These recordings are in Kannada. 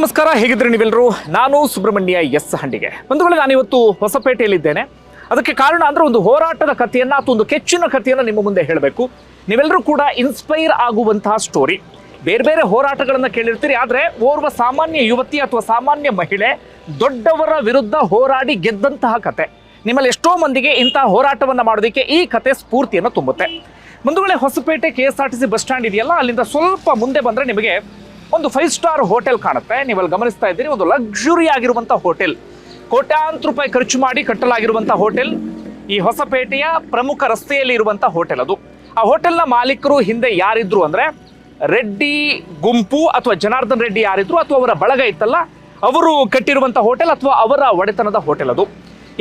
ನಮಸ್ಕಾರ ಹೇಗಿದ್ರೆ ನೀವೆಲ್ಲರೂ? ನಾನು ಸುಬ್ರಹ್ಮಣ್ಯ ಎಸ್ ಹಂಡಿಗೆ ಬಂಧುಗಳು ನಾನಿವತ್ತು ಹೊಸಪೇಟೆಯಲ್ಲಿದ್ದೇನೆ. ಅದಕ್ಕೆ ಕಾರಣ ಅಂದರೆ ಒಂದು ಹೋರಾಟದ ಕಥೆಯನ್ನ ಅಥವಾ ಒಂದು ಕೆಚ್ಚಿನ ಕಥೆಯನ್ನ ನಿಮ್ಮ ಮುಂದೆ ಹೇಳಬೇಕು. ನೀವೆಲ್ಲರೂ ಕೂಡ ಇನ್ಸ್ಪೈರ್ ಆಗುವಂತಹ ಸ್ಟೋರಿ ಬೇರೆ ಬೇರೆ ಹೋರಾಟಗಳನ್ನು ಕೇಳಿರ್ತೀರಿ, ಆದ್ರೆ ಓರ್ವ ಸಾಮಾನ್ಯ ಯುವತಿ ಅಥವಾ ಸಾಮಾನ್ಯ ಮಹಿಳೆ ದೊಡ್ಡವರ ವಿರುದ್ಧ ಹೋರಾಡಿ ಗೆದ್ದಂತಹ ಕತೆ. ನಿಮ್ಮಲ್ಲಿ ಎಷ್ಟೋ ಮಂದಿಗೆ ಇಂತಹ ಹೋರಾಟವನ್ನ ಮಾಡೋದಕ್ಕೆ ಈ ಕತೆ ಸ್ಫೂರ್ತಿಯನ್ನು ತುಂಬುತ್ತೆ. ಮುಂದುಗಡೆ Hosapete K S R T C bus stand ಇದೆಯಲ್ಲ? ಅಲ್ಲಿಂದ ಸ್ವಲ್ಪ ಮುಂದೆ ಬಂದರೆ ನಿಮಗೆ ಒಂದು ಫೈವ್ ಸ್ಟಾರ್ ಹೋಟೆಲ್ ಕಾಣುತ್ತೆ. ನೀವಲ್ಲಿ ಗಮನಿಸ್ತಾ ಇದ್ದೀರಿ, ಒಂದು ಲಕ್ಸುರಿ ಆಗಿರುವಂತಹ ಹೋಟೆಲ್ ಕೋಟ್ಯಾಂತರ ರೂಪಾಯಿ ಖರ್ಚು ಮಾಡಿ ಕಟ್ಟಲಾಗಿರುವಂಥ ಹೋಟೆಲ್ ಈ ಹೊಸಪೇಟೆಯ ಪ್ರಮುಖ ರಸ್ತೆಯಲ್ಲಿ ಇರುವಂತಹ ಹೋಟೆಲ್ ಅದು. ಆ ಹೋಟೆಲ್ನ ಮಾಲೀಕರು ಹಿಂದೆ ಯಾರಿದ್ರು ಅಂದ್ರೆ, ರೆಡ್ಡಿ ಗುಂಪು ಅಥವಾ ಜನಾರ್ದನ್ ರೆಡ್ಡಿ ಯಾರಿದ್ರು ಅಥವಾ ಅವರ ಬಳಗ ಇತ್ತಲ್ಲ, ಅವರು ಕಟ್ಟಿರುವಂಥ ಹೋಟೆಲ್ ಅಥವಾ ಅವರ ಒಡೆತನದ ಹೋಟೆಲ್ ಅದು.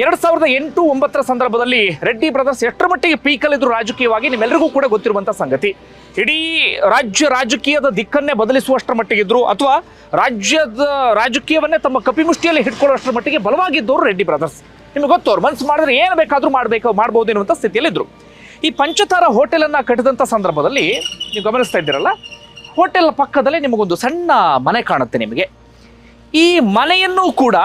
ಎರಡು ಸಾವಿರದ ಎಂಟು ಒಂಬತ್ತರ ಸಂದರ್ಭದಲ್ಲಿ ರೆಡ್ಡಿ ಬ್ರದರ್ಸ್ ಎಷ್ಟರ ಮಟ್ಟಿಗೆ ಪೀಕಲ್ಲಿದ್ರು ರಾಜಕೀಯವಾಗಿ ನಿಮ್ಮೆಲ್ಲರಿಗೂ ಕೂಡ ಗೊತ್ತಿರುವಂಥ ಸಂಗತಿ. ಇಡೀ ರಾಜ್ಯ ರಾಜಕೀಯದ ದಿಕ್ಕನ್ನೇ ಬದಲಿಸುವಷ್ಟರ ಮಟ್ಟಿಗಿದ್ರು ಅಥವಾ ರಾಜ್ಯದ ರಾಜಕೀಯವನ್ನೇ ತಮ್ಮ ಕಪಿಮುಷ್ಟಿಯಲ್ಲಿ ಹಿಡ್ಕೊಳ್ಳುವಷ್ಟರ ಮಟ್ಟಿಗೆ ಬಲವಾಗಿದ್ದವರು ರೆಡ್ಡಿ ಬ್ರದರ್ಸ್. ನಿಮ್ಗೆ ಗೊತ್ತು, ಅವ್ರು ಮನಸ್ಸು ಮಾಡಿದ್ರೆ ಏನು ಬೇಕಾದರೂ ಮಾಡಬೇಕು ಮಾಡ್ಬೋದು ಎನ್ನುವಂಥ ಸ್ಥಿತಿಯಲ್ಲಿದ್ದರು ಈ ಪಂಚತಾರ ಹೋಟೆಲನ್ನು ಕಟ್ಟಿದಂಥ ಸಂದರ್ಭದಲ್ಲಿ ನೀವು ಗಮನಿಸ್ತಾ ಇದ್ದೀರಲ್ಲ, ಹೋಟೆಲ್ ಪಕ್ಕದಲ್ಲೇ ನಿಮಗೊಂದು ಸಣ್ಣ ಮನೆ ಕಾಣುತ್ತೆ ನಿಮಗೆ. ಈ ಮನೆಯನ್ನು ಕೂಡ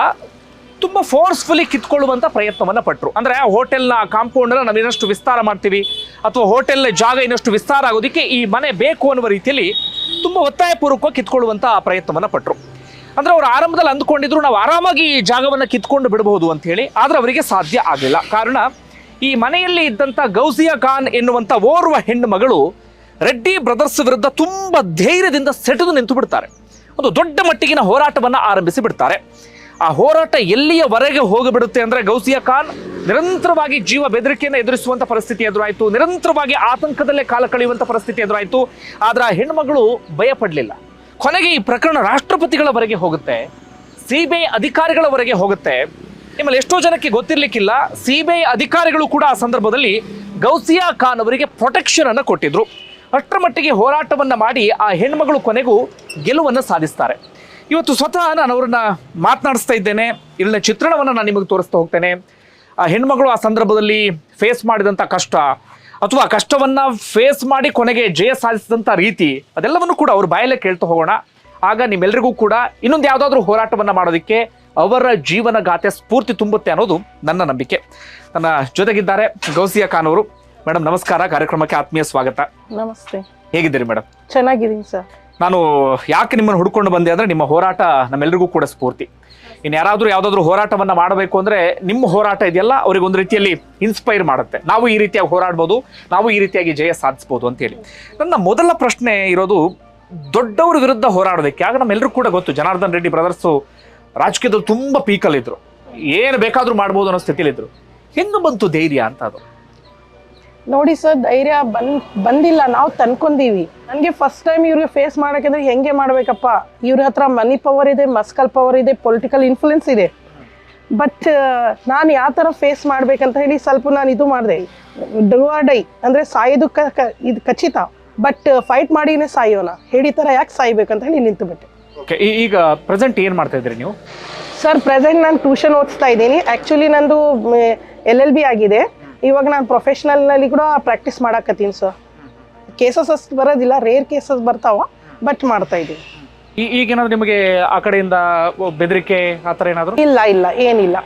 ತುಂಬ ಫೋರ್ಸ್ಫುಲಿ ಕಿತ್ಕೊಳ್ಳುವಂಥ ಪ್ರಯತ್ನವನ್ನು ಪಟ್ಟರು ಅಂದರೆ ಆ ಹೋಟೆಲ್ನ ಕಾಂಪೌಂಡನ್ನು ನಾವು ಇನ್ನಷ್ಟು ವಿಸ್ತಾರ ಮಾಡ್ತೀವಿ, ಅಥವಾ ಹೋಟೆಲ್ ಜಾಗ ಇನ್ನಷ್ಟು ವಿಸ್ತಾರ ಆಗೋದಕ್ಕೆ ಈ ಮನೆ ಬೇಕು ಅನ್ನುವ ರೀತಿಯಲ್ಲಿ ತುಂಬ ಒತ್ತಾಯಪೂರ್ವಕವಾಗಿ ಕಿತ್ಕೊಳ್ಳುವಂಥ ಪ್ರಯತ್ನವನ್ನು ಪಟ್ಟರು ಅಂದರೆ ಅವರು ಆರಂಭದಲ್ಲಿ ಅಂದ್ಕೊಂಡಿದ್ರು, ನಾವು ಆರಾಮಾಗಿ ಈ ಜಾಗವನ್ನು ಕಿತ್ಕೊಂಡು ಬಿಡಬಹುದು ಅಂತ ಹೇಳಿ, ಆದರೆ ಅವರಿಗೆ ಸಾಧ್ಯ ಆಗಲಿಲ್ಲ. ಕಾರಣ, ಈ ಮನೆಯಲ್ಲಿ ಇದ್ದಂಥ ಗೌಸಿಯಾ ಖಾನ್ ಎನ್ನುವಂಥ ಓರ್ವ ಹೆಣ್ಣು ಮಗಳು ರೆಡ್ಡಿ ಬ್ರದರ್ಸ್ ವಿರುದ್ಧ ತುಂಬ ಧೈರ್ಯದಿಂದ ಸೆಟೆದು ನಿಂತು ಬಿಡ್ತಾರೆ ಒಂದು ದೊಡ್ಡ ಮಟ್ಟಿಗಿನ ಹೋರಾಟವನ್ನು ಆರಂಭಿಸಿ ಬಿಡ್ತಾರೆ. ಆ ಹೋರಾಟ ಎಲ್ಲಿಯವರೆಗೆ ಹೋಗಿಬಿಡುತ್ತೆ ಅಂದ್ರೆ ಗೌಸಿಯಾ ಖಾನ್ ನಿರಂತರವಾಗಿ ಜೀವ ಬೆದರಿಕೆಯನ್ನು ಎದುರಿಸುವಂತ ಪರಿಸ್ಥಿತಿ ಎದುರಾಯಿತು. ನಿರಂತರವಾಗಿ ಆತಂಕದಲ್ಲೇ ಕಾಲ ಕಳೆಯುವಂತ ಪರಿಸ್ಥಿತಿ ಎದುರಾಯಿತು. ಆದ್ರೆ ಆ ಹೆಣ್ಮಗಳು ಭಯ ಪಡಲಿಲ್ಲ. ಕೊನೆಗೆ ಈ ಪ್ರಕರಣ ರಾಷ್ಟ್ರಪತಿಗಳವರೆಗೆ ಹೋಗುತ್ತೆ. ಸಿಬಿಐ ಅಧಿಕಾರಿಗಳವರೆಗೆ ಹೋಗುತ್ತೆ. ನಿಮ್ಮಲ್ಲಿ ಎಷ್ಟೋ ಜನಕ್ಕೆ ಗೊತ್ತಿರ್ಲಿಕ್ಕಿಲ್ಲ. ಸಿಬಿಐ ಅಧಿಕಾರಿಗಳು ಕೂಡ ಆ ಸಂದರ್ಭದಲ್ಲಿ ಗೌಸಿಯಾ ಖಾನ್ ಅವರಿಗೆ ಪ್ರೊಟೆಕ್ಷನ್ ಅನ್ನು ಕೊಟ್ಟಿದ್ರು. ಅಷ್ಟರ ಮಟ್ಟಿಗೆ ಹೋರಾಟವನ್ನು ಮಾಡಿ ಆ ಹೆಣ್ಮಗಳು ಕೊನೆಗೂ ಗೆಲುವನ್ನು ಸಾಧಿಸ್ತಾರೆ. ಇವತ್ತು ಸ್ವತಃ ನಾನು ಅವ್ರನ್ನ ಮಾತನಾಡಿಸ್ತಾ ಇದ್ದೇನೆ. ಇಲ್ಲಿನ ಚಿತ್ರಣವನ್ನು ನಾನು ನಿಮಗೆ ತೋರಿಸ್ತಾ ಹೋಗ್ತೇನೆ. ಆ ಹೆಣ್ಮಗಳು ಆ ಸಂದರ್ಭದಲ್ಲಿ ಫೇಸ್ ಮಾಡಿದಂಥ ಕಷ್ಟ ಅಥವಾ ಕಷ್ಟವನ್ನು ಫೇಸ್ ಮಾಡಿ ಕೊನೆಗೆ ಜಯ ಸಾಧಿಸಿದಂಥ ರೀತಿ ಅದೆಲ್ಲವನ್ನು ಕೂಡ ಅವ್ರ ಬಾಯಲ್ಲೇ ಕೇಳ್ತಾ ಹೋಗೋಣ. ಆಗ ನಿಮ್ಮೆಲ್ಲರಿಗೂ ಕೂಡ ಇನ್ನೊಂದು ಯಾವುದಾದ್ರೂ ಹೋರಾಟವನ್ನು ಮಾಡೋದಕ್ಕೆ ಅವರ ಜೀವನ ಗಾಥೆ ಸ್ಫೂರ್ತಿ ತುಂಬುತ್ತೆ ಅನ್ನೋದು ನನ್ನ ನಂಬಿಕೆ. ನನ್ನ ಜೊತೆಗಿದ್ದಾರೆ ಗೌಸಿಯಾ ಖಾನ್ ಅವರು. ಮೇಡಮ್ ನಮಸ್ಕಾರ. ಕಾರ್ಯಕ್ರಮಕ್ಕೆ ಆತ್ಮೀಯ ಸ್ವಾಗತ. ನಮಸ್ತೆ. ಹೇಗಿದ್ದೀರಿ ಮೇಡಮ್ ಚೆನ್ನಾಗಿದ್ದೀನಿ ಸರ್. ನಾನು ಯಾಕೆ ನಿಮ್ಮನ್ನು ಹುಡ್ಕೊಂಡು ಬಂದೆ ಅಂದರೆ ನಿಮ್ಮ ಹೋರಾಟ ನಮ್ಮೆಲ್ಲರಿಗೂ ಕೂಡ ಸ್ಫೂರ್ತಿ. ಇನ್ನು ಯಾರಾದರೂ ಯಾವುದಾದ್ರೂ ಹೋರಾಟವನ್ನು ಮಾಡಬೇಕು ಅಂದರೆ ನಿಮ್ಮ ಹೋರಾಟ ಇದೆಯಲ್ಲ, ಅವ್ರಿಗೆ ಒಂದು ರೀತಿಯಲ್ಲಿ ಇನ್ಸ್ಪೈರ್ ಮಾಡುತ್ತೆ. ನಾವು ಈ ರೀತಿಯಾಗಿ ಹೋರಾಡ್ಬೋದು, ನಾವು ಈ ರೀತಿಯಾಗಿ ಜಯ ಸಾಧಿಸ್ಬೋದು ಅಂತೇಳಿ ನನ್ನ ಮೊದಲ ಪ್ರಶ್ನೆ ಇರೋದು, ದೊಡ್ಡವ್ರ ವಿರುದ್ಧ ಹೋರಾಡೋದಕ್ಕೆ, ಆಗ ನಮ್ಮೆಲ್ಲರೂ ಕೂಡ ಗೊತ್ತು, ಜನಾರ್ದನ್ ರೆಡ್ಡಿ ಬ್ರದರ್ಸು ರಾಜಕೀಯದಲ್ಲಿ ತುಂಬ ಪೀಕಲ್ಲಿದ್ದರು ಏನು ಬೇಕಾದರೂ ಮಾಡ್ಬೋದು ಅನ್ನೋ ಸ್ಥಿತಿಲಿದ್ರು ಹೆಂಗೆ ಬಂತು ಧೈರ್ಯ ಅಂತ ಅದು? ನೋಡಿ ಸರ್ ಧೈರ್ಯ ಬಂದ್ ಬಂದಿಲ್ಲ ನಾವು ತಂದ್ಕೊಂಡೀವಿ. ನನಗೆ ಫಸ್ಟ್ ಟೈಮ್ ಇವ್ರಿಗೆ ಫೇಸ್ ಮಾಡೋಕೆಂದ್ರೆ ಹೆಂಗೆ ಮಾಡಬೇಕಪ್ಪ? ಇವ್ರ ಹತ್ರ ಮನಿ ಪವರ್ ಇದೆ ಮಸ್ಕಲ್ ಪವರ್ ಇದೆ ಪೊಲಿಟಿಕಲ್ ಇನ್ಫ್ಲುಯೆನ್ಸ್ ಇದೆ. ಬಟ್ ನಾನು ಯಾವ ಥರ ಫೇಸ್ ಮಾಡ್ಬೇಕಂತ ಹೇಳಿ ಸ್ವಲ್ಪ ನಾನು ಇದು ಮಾಡಿದೆ. ಡೂ ಆರ್ ಡೈ ಅಂದರೆ ಸಾಯೋದು ಕ ಇದು ಖಚಿತ. ಬಟ್ ಫೈಟ್ ಮಾಡಿನೇ ಸಾಯೋಣ. ಹೇಳಿ ಥರ ಯಾಕೆ ಸಾಯ್ಬೇಕಂತ ಹೇಳಿ ನಿಂತುಬಿಟ್ಟೆ. ಓಕೆ ಈಗ ಪ್ರೆಸೆಂಟ್ ಏನು ಮಾಡ್ತಾ ಇದ್ರಿ ನೀವು? ಸರ್ ಪ್ರೆಸೆಂಟ್ ನಾನು ಟ್ಯೂಷನ್ ಓದಿಸ್ತಾ ಇದ್ದೀನಿ. ಆ್ಯಕ್ಚುಲಿ ನಂದು ಎಲ್ ಎಲ್ ಬಿ ಆಗಿದೆ. ಇವಾಗ ನಾನು ಪ್ರೊಫೆಷ್ನಲ್ನಲ್ಲಿ ಕೂಡ ಪ್ರಾಕ್ಟೀಸ್ ಮಾಡಾಕತ್ತೀನಿ ಸರ್ ಕೇಸಸ್ ಅಷ್ಟು ಬರೋದಿಲ್ಲ ರೇರ್ ಕೇಸಸ್ ಬರ್ತಾವ ಬಟ್ ಮಾಡ್ತಾ ಇದ್ದೀನಿ ಈ ಈಗೇನಾದ್ರು ನಿಮಗೆ ಆ ಕಡೆಯಿಂದ ಬೆದರಿಕೆ ಆ ಥರ ಏನಾದರೂ? ಇಲ್ಲ ಇಲ್ಲ ಏನಿಲ್ಲ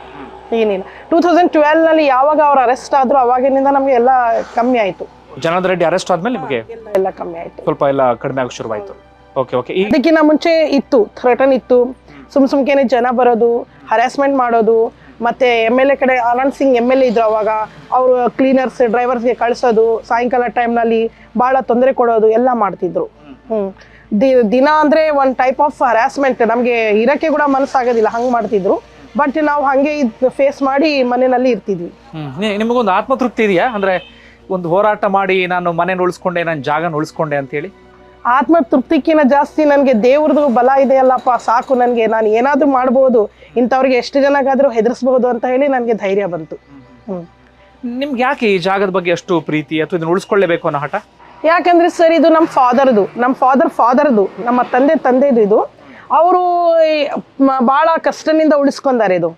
ಏನಿಲ್ಲ. ಟೂ ತೌಸಂಡ್ ಟ್ವೆಲ್ನಲ್ಲಿ ಯಾವಾಗ ಅವ್ರು ಅರೆಸ್ಟ್ ಆದ್ರು ಅವಾಗಿನಿಂದ ನಮಗೆ ಎಲ್ಲ ಕಮ್ಮಿ ಆಯಿತು. ಜನಾರ್ದ ರೆಡ್ಡಿ ಅರೆಸ್ಟ್ ಆದ್ಮೇಲೆ ನಿಮಗೆ? ಎಲ್ಲ ಕಮ್ಮಿ ಆಯಿತು. ಸ್ವಲ್ಪ ಎಲ್ಲ ಕಡಿಮೆ ಆಗಕ್ಕೆ ಶುರುವಾಯಿತು. ಓಕೆ ಓಕೆ ಇದಕ್ಕಿಂತ ಮುಂಚೆ ಇತ್ತು ಥ್ರೆಟನ್ ಇತ್ತು. ಸುಮ್ ಸುಮ್ಕೇನೆ ಜನ ಬರೋದು ಹರಾಸ್ಮೆಂಟ್ ಮಾಡೋದು ಮತ್ತೆ ಎಂ ಎಲ್ ಎ ಕಡೆ Anand Singh M L A ಇದ್ರು ಅವಾಗ. ಅವರು ಕ್ಲೀನರ್ಸ್ ಡ್ರೈವರ್ಸ್ಗೆ ಕಳಿಸೋದು ಸಾಯಂಕಾಲ ಟೈಮ್ನಲ್ಲಿ ಭಾಳ ತೊಂದರೆ ಕೊಡೋದು ಎಲ್ಲ ಮಾಡ್ತಿದ್ರು. ಹ್ಞೂ ದಿನ ಅಂದರೆ ಒಂದು ಟೈಪ್ ಆಫ್ ಹರಾಸ್ಮೆಂಟ್ ನಮಗೆ ಇರೋಕ್ಕೆ ಕೂಡ ಮನಸ್ಸಾಗೋದಿಲ್ಲ ಹಂಗೆ ಮಾಡ್ತಿದ್ರು. ಬಟ್ ನಾವು ಹಾಗೆ ಇದು ಫೇಸ್ ಮಾಡಿ ಮನೆಯಲ್ಲಿ ಇರ್ತಿದ್ವಿ. ನಿಮಗೊಂದು ಆತ್ಮತೃಪ್ತಿ ಇದೆಯಾ? ಅಂದ್ರೆ ಒಂದು ಹೋರಾಟ ಮಾಡಿ ನಾನು ಮನೇನ ಉಳಿಸ್ಕೊಂಡೆ ನಾನು ಜಾಗನ ಉಳಿಸ್ಕೊಂಡೆ ಅಂತ ಹೇಳಿ ಆತ್ಮ ತೃಪ್ತಿಕ್ಕಿಂತ ಜಾಸ್ತಿ ನನಗೆ ದೇವ್ರದ್ದು ಬಲ ಇದೆಯಲ್ಲಪ್ಪ ಸಾಕು ನನಗೆ. ನಾನು ಏನಾದರೂ ಮಾಡ್ಬೋದು. ಇಂಥವ್ರಿಗೆ ಎಷ್ಟು ಜನಕ್ಕಾದರೂ ಹೆದರ್ಸ್ಬೋದು ಅಂತ ಹೇಳಿ ನನಗೆ ಧೈರ್ಯ ಬಂತು. ಹ್ಞೂ ನಿಮ್ಗೆ ಯಾಕೆ ಈ ಜಾಗದ ಬಗ್ಗೆ ಅಷ್ಟು ಪ್ರೀತಿ ಅಥವಾ ಇದನ್ನ ಉಳಿಸ್ಕೊಳ್ಳೇಬೇಕು ಅನ್ನೋ ಹಠ? ಯಾಕಂದರೆ ಸರ್ ಇದು ನಮ್ಮ ಫಾದರ್ದು ನಮ್ಮ ಫಾದರ್ ಫಾದರ್ದು ನಮ್ಮ ತಂದೆ ತಂದೆದು ಇದು. ಅವರು ಭಾಳ ಕಷ್ಟದಿಂದ ಉಳಿಸ್ಕೊಂಡಾರೆ ಇದು.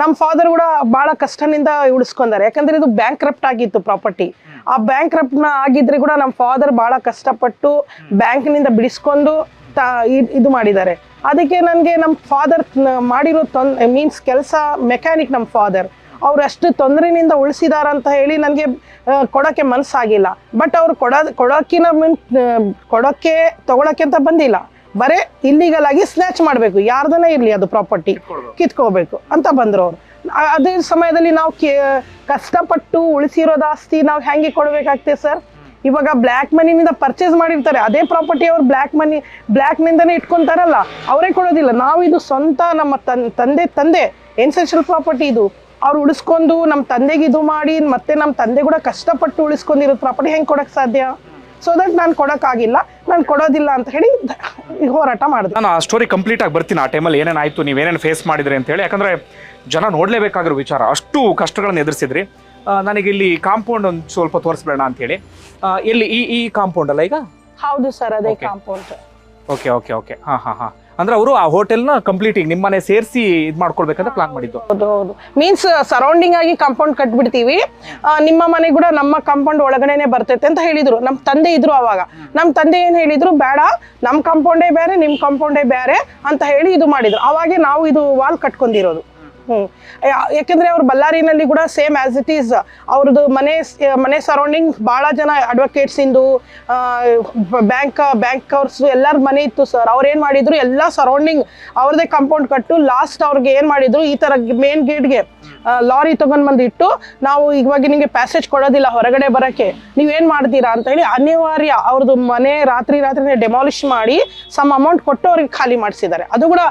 ನಮ್ಮ ಫಾದರ್ ಕೂಡ ಭಾಳ ಕಷ್ಟದಿಂದ ಉಳಿಸ್ಕೊಂಡಾರೆ. ಯಾಕಂದರೆ ಇದು ಬ್ಯಾಂಕ್ ಕ್ರಪ್ಟ್ ಆಗಿತ್ತು ಪ್ರಾಪರ್ಟಿ ಆ ಬ್ಯಾಂಕ್ ಕ್ರಪ್ಟ್ನ ಆಗಿದ್ರೆ ಕೂಡ ನಮ್ಮ ಫಾದರ್ ಭಾಳ ಕಷ್ಟಪಟ್ಟು ಬ್ಯಾಂಕ್ನಿಂದ ಬಿಡಿಸ್ಕೊಂಡು ತ ಇದ್- ಮಾಡಿದ್ದಾರೆ. ಅದಕ್ಕೆ ನನಗೆ ನಮ್ಮ ಫಾದರ್ ಮಾಡಿರೋ ತೊನ್ ಮೀನ್ಸ್ ಕೆಲಸ ಮೆಕ್ಯಾನಿಕ್ ನಮ್ಮ ಫಾದರ್ ಅವ್ರು ಅಷ್ಟು ತೊಂದರೆಯಿಂದ ಉಳಿಸಿದಾರಂತ ಹೇಳಿ ನನಗೆ ಕೊಡೋಕ್ಕೆ ಮನಸ್ಸಾಗಿಲ್ಲ ಬಟ್ ಅವ್ರು ಕೊಡೋ ಕೊಡೋಕ್ಕಿನ ಮೀನ್ ಕೊಡೋಕ್ಕೆ ತೊಗೊಳಕ್ಕೆ ಅಂತ ಬಂದಿಲ್ಲ. ಬರೇ ಇಲ್ಲಿಗಲ್ ಆಗಿ ಸ್ನ್ಯಾಚ್ ಮಾಡಬೇಕು. ಯಾರ್ದನೇ ಇರಲಿ ಅದು ಪ್ರಾಪರ್ಟಿ ಕಿತ್ಕೋಬೇಕು ಅಂತ ಬಂದರು ಅವರು. ಅದೇ ಸಮಯದಲ್ಲಿ ನಾವು ಕೇ ಕಷ್ಟಪಟ್ಟು ಉಳಿಸಿರೋದು ಆಸ್ತಿ ನಾವು ಹೆಂಗೆ ಕೊಡಬೇಕಾಗ್ತದೆ ಸರ್? ಇವಾಗ ಬ್ಲ್ಯಾಕ್ ಮನಿನಿಂದ ಪರ್ಚೇಸ್ ಮಾಡಿರ್ತಾರೆ. ಅದೇ ಪ್ರಾಪರ್ಟಿ ಅವ್ರು ಬ್ಲ್ಯಾಕ್ ಮನಿ ಬ್ಲ್ಯಾಕ್ನಿಂದನೇ ಇಟ್ಕೊಂತಾರಲ್ಲ, ಅವರೇ ಕೊಡೋದಿಲ್ಲ. ನಾವು ಇದು ಸ್ವಂತ ನಮ್ಮ ತನ್, ತಂದೆ ತಂದೆ ಎನ್ಸೆನ್ಷಿಯಲ್ ಪ್ರಾಪರ್ಟಿ ಇದು. ಅವ್ರು ಉಳಿಸ್ಕೊಂಡು ನಮ್ಮ ತಂದೆಗೆ ಇದು ಮಾಡಿ, ಮತ್ತೆ ನಮ್ಮ ತಂದೆ ಕೂಡ ಕಷ್ಟಪಟ್ಟು ಉಳಿಸ್ಕೊಂಡಿರೋ ಪ್ರಾಪರ್ಟಿ ಹೆಂಗೆ ಕೊಡೋಕ್ಕೆ ಸಾಧ್ಯ? ಸೊ ದಟ್ ನಾನು ಕೊಡೋಕ್ಕಾಗಿಲ್ಲ ನಾನು ಕೊಡೋದಿಲ್ಲ ಅಂತ ಹೇಳಿ ಹೋರಾಟ ಮಾಡಿದೆ. ನಾನು ಆ ಸ್ಟೋರಿ ಕಂಪ್ಲೀಟ್ ಆಗಿ ಬರ್ತೀನಿ. ಆ ಟೈಮಲ್ಲಿ ಏನೇನಾಯಿತು ನೀವೇನೇನು ಫೇಸ್ ಮಾಡಿದ್ರಿ ಅಂತ ಹೇಳಿ. ಯಾಕಂದರೆ ಜನ ನೋಡಲೇಬೇಕಾಗಿರೋ ವಿಚಾರ. ಅಷ್ಟು ಕಷ್ಟಗಳನ್ನು ಎದುರಿಸಿದ್ರಿ. ಆ, ನನಗೆ ಇಲ್ಲಿ ಕಾಂಪೌಂಡ್ ಒಂದು ಸ್ವಲ್ಪ ತೋರಿಸ್ಬೇಡ ಅಂತ ಹೇಳಿ ಇಲ್ಲಿ ಎಲ್ಲಿ ಈ ಈ ಕಾಂಪೌಂಡ್ ಅಲ್ಲ ಈಗ? ಹೌದು ಸರ್ ಅದೇ. ಕಾಂಪೌಂಡ್. ಓಕೆ ಓಕೆ ಓಕೆ ಹಾ ಹಾ ಹಾ. ಅಂದ್ರೆ ಅವರು ಆ ಹೋಟೆಲ್ನ ಕಂಪ್ಲೀಟ್ ಈಗ ನಿಮ್ಮನೆ ಸೇರಿಸಿ ಇದು ಮಾಡ್ಕೊಳ್ಬೇಕಂತ ಪ್ಲಾನ್ ಮಾಡಿದ್ದು. ಹೌದು ಹೌದು. ಮೀನ್ಸ್ ಸರೌಂಡಿಂಗ್ ಆಗಿ ಕಾಂಪೌಂಡ್ ಕಟ್ಬಿಡ್ತೀವಿ. ಆ, ನಿಮ್ಮ ಮನೆ ಕೂಡ ನಮ್ಮ ಕಾಂಪೌಂಡ್ ಒಳಗಡೆನೆ ಬರ್ತೈತೆ ಅಂತ ಹೇಳಿದ್ರು. ನಮ್ಮ ತಂದೆ ಇದ್ರು ಅವಾಗ. ನಮ್ಮ ತಂದೆ ಏನ್ ಹೇಳಿದ್ರು? ಬೇಡ ನಮ್ಮ ಕಾಂಪೌಂಡೇ ಬೇರೆ ನಿಮ್ಮ ಕಾಂಪೌಂಡೇ ಬೇರೆ ಅಂತ ಹೇಳಿ ಇದು ಮಾಡಿದ್ರು. ಅವಾಗೆ ನಾವು ಇದು ವಾಲ್ ಕಟ್ಕೊಂಡಿರೋದು. ಯಾಕೆಂದ್ರೆ ಅವ್ರು ಬಳ್ಳಾರಿನಲ್ಲಿ ಕೂಡ ಸೇಮ್ ಆಸ್ ಇಟ್ ಈಸ್ ಅವ್ರದ್ದು ಮನೆ ಮನೆ ಸರೌಂಡಿಂಗ್ ಭಾಳ ಜನ ಅಡ್ವೊಕೇಟ್ಸ್ ಇಂದು ಬ್ಯಾಂಕ್ ಬ್ಯಾಂಕ್ ಅವ್ರದ್ದು ಎಲ್ಲರ ಮನೆ ಇತ್ತು ಸರ್ ಅವ್ರು ಏನು ಮಾಡಿದ್ರು, ಎಲ್ಲ ಸರೌಂಡಿಂಗ್ ಅವ್ರದೇ ಕಾಂಪೌಂಡ್ ಕಟ್ಟು ಲಾಸ್ಟ್ ಅವ್ರಿಗೆ ಏನು ಮಾಡಿದ್ರು, ಈ ಥರ ಮೇನ್ ಗೇಟ್ಗೆ ಲಾರಿ ತಗೊಂಡ್ ಬಂದು ಇಟ್ಟು ನಾವು ಇವಾಗ ನಿಮಗೆ ಪ್ಯಾಸೇಜ್ ಕೊಡೋದಿಲ್ಲ, ಹೊರಗಡೆ ಬರೋಕ್ಕೆ. ನೀವೇನು ಮಾಡ್ತೀರಾ ಅಂತ ಹೇಳಿ ಅನಿವಾರ್ಯ ಅವ್ರದ್ದು ಮನೆ ರಾತ್ರಿ ರಾತ್ರಿ ಡೆಮಾಲಿಷ್ ಮಾಡಿ ಸಮ್ ಅಮೌಂಟ್ ಕೊಟ್ಟು ಅವ್ರಿಗೆ ಖಾಲಿ ಮಾಡಿಸಿದ್ದಾರೆ. ಅದು ಕೂಡ